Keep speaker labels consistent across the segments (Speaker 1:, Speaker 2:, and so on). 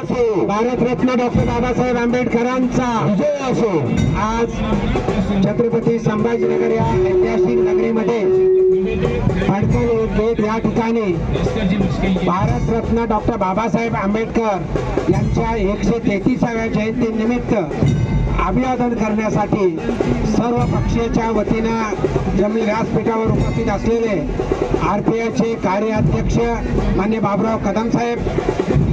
Speaker 1: Bharat Ratna doctor Babasaheb आंबेडकरांचा
Speaker 2: विजय असो.
Speaker 1: आज छत्रपती संभाजीनगर या ऐतिहासिक नगरीमध्ये अडचणी गेट या ठिकाणी. भारतरत्न डॉक्टर बाबासाहेब आंबेडकर यांच्या एकशे तेहतीसाव्या जयंतीनिमित्त अभिवादन करण्यासाठी सर्व पक्षाच्या वतीनं जमीन व्यासपीठावर उपस्थित असलेले आर पी एचे कार्याध्यक्ष मान्य बाबुराव कदम साहेब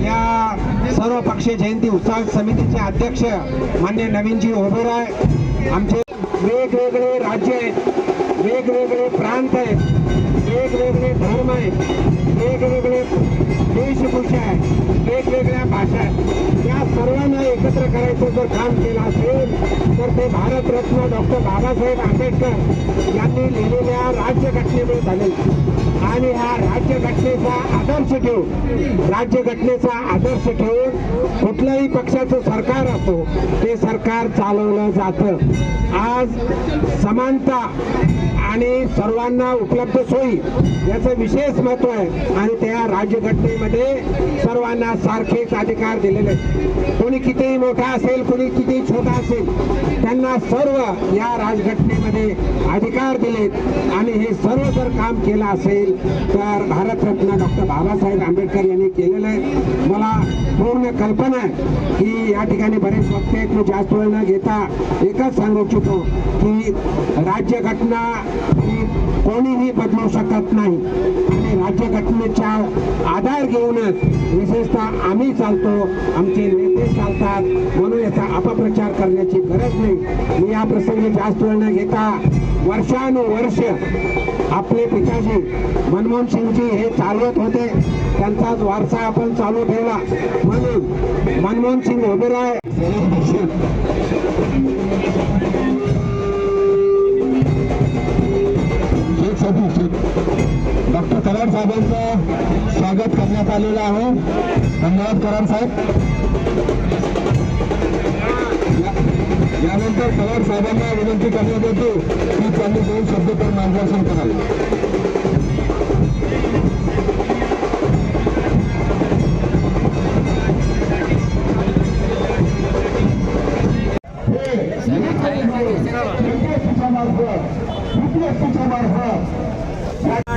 Speaker 1: या सर्व पक्षीय जयंती उत्सव समितीचे अध्यक्ष मान्य नवीनजी ओबेराय आमचे वेगवेगळे राज्य वेगवेगळे प्रांत आहेत. वेगवेगळे धर्म आहेत. वेगवेगळे वेशभूषा आहेत वेगवेगळ्या भाषा आहेत या सर्वांना एकत्र करायचं जर काम केलं असेल तर ते भारतरत्न डॉक्टर बाबासाहेब आंबेडकर यांनी लिहिलेल्या राज्यघटनेमुळे झाले आणि ह्या राज्यघटनेचा आदर्श ठेवून राज्यघटनेचा आदर्श ठेवून कुठल्याही पक्षाचं सरकार असो ते सरकार चालवलं जातं. आज समानता आणि सर्वांना उपलब्ध सोयी याचं विशेष महत्त्व आहे. आणि त्या राज्यघटनेमध्ये सर्वांना सारखेच अधिकार दिलेले आहेत. कोणी कितीही मोठा असेल कोणी कितीही छोटा असेल त्यांना सर्व या राजघटनेमध्ये अधिकार दिलेत. आणि हे सर्व जर काम केलं असेल तर भारतरत्न डॉक्टर बाबासाहेब आंबेडकर यांनी केलेलं आहे. मला पूर्ण कल्पना आहे की या ठिकाणी बरेच वक्ते आहेत. मी जास्त वेळ न घेता एकच सांगू इच्छितो की राज्यघटना ही कोणीही बदलू शकत नाही. आणि राज्यघटनेच्या आधार घेऊनच विशेषतः आम्ही चालतो आमचे नेते चालतात. म्हणून याचा अपप्रचार करण्याची गरज नाही. मी या प्रसंगी जास्त वेळ न घेता वर्षानुवर्ष आपले पिताजी मनमोहन सिंगजी हे चालवत होते. त्यांचाच वारसा आपण चालू ठेवला. म्हणून मनमोहन सिंग
Speaker 2: उभे राय स्वागत करण्यात आलेलं आहे. धन्यवाद कराड साहेब. यानंतर पवार साहेबांना विनंती करण्यात येते की त्यांनी दोन शब्द तर मार्गदर्शन करावे.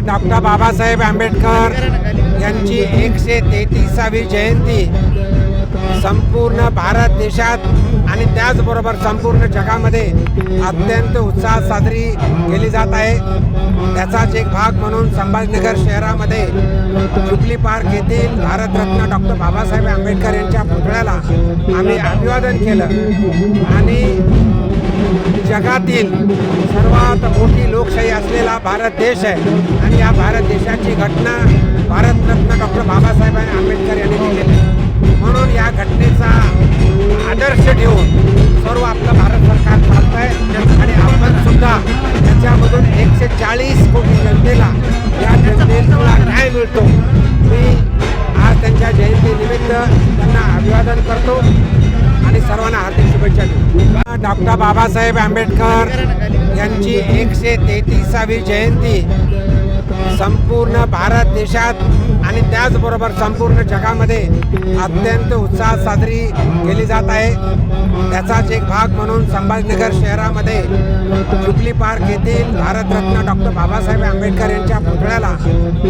Speaker 1: डॉक्टर बाबासाहेब आंबेडकर यांची एकशे तेहतीसावी जयंती. संपूर्ण भारत देशात आणि त्याचबरोबर संपूर्ण जगामध्ये अत्यंत उत्साहात साजरी केली जात आहे. त्याचाच एक भाग म्हणून संभाजीनगर शहरामध्ये जुबली पार्क येथील भारतरत्न डॉक्टर बाबासाहेब आंबेडकर यांच्या पुतळ्याला आम्ही अभिवादन केलं. आणि जगातील सर्वात मोठी लोकशाही असलेला भारत देश आहे. आणि या भारत देशाची घटना भारतरत्न डॉक्टर बाबासाहेब आंबेडकर यांनी दिलेली आहे. म्हणून या घटनेचा आदर्श ठेवून सर्व आपलं भारत सरकार चालत आहे आणि आपण सुद्धा त्याच्यामधून एकशे चाळीस कोटी जनतेला या जनतेला न्याय मिळतो. मी आज त्यांच्या जयंतीनिमित्त त्यांना अभिवादन करतो. आणि सर्वांना हार्दिक शुभेच्छा डॉक्टर बाबासाहेब आंबेडकर यांची एकशे तेहतीसावी जयंती संपूर्ण भारत देशात आणि त्याचबरोबर संपूर्ण जगामध्ये अत्यंत उत्साहात साजरी केली जात आहे. त्याचाच एक भाग म्हणून संभाजीनगर शहरामध्ये जुबली पार्क येथील भारतरत्न डॉक्टर बाबासाहेब आंबेडकर यांच्या पुतळ्याला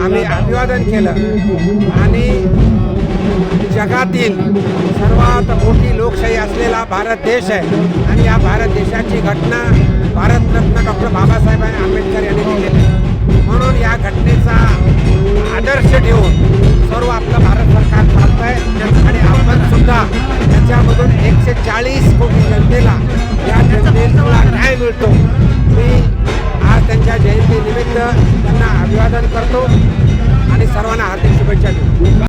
Speaker 1: आम्ही अभिवादन केलं. आणि जगातील सर्वात मोठी लोकशाही असलेला भारत देश आहे. आणि या भारत देशाची घटना भारतरत्न डॉक्टर बाबासाहेब आंबेडकर यांनी दिलेली आहे. म्हणून या घटनेचा आदर्श ठेवून सर्व आपलं भारत सरकार चालत आहे आणि आपण सुद्धा त्याच्यामधून एकशे चाळीस कोटी जनतेला या जनतेला न्याय मिळतो. मी आज त्यांच्या जयंतीनिमित्त त्यांना अभिवादन करतो. आणि सर्वांना हार्दिक शुभेच्छा देतो.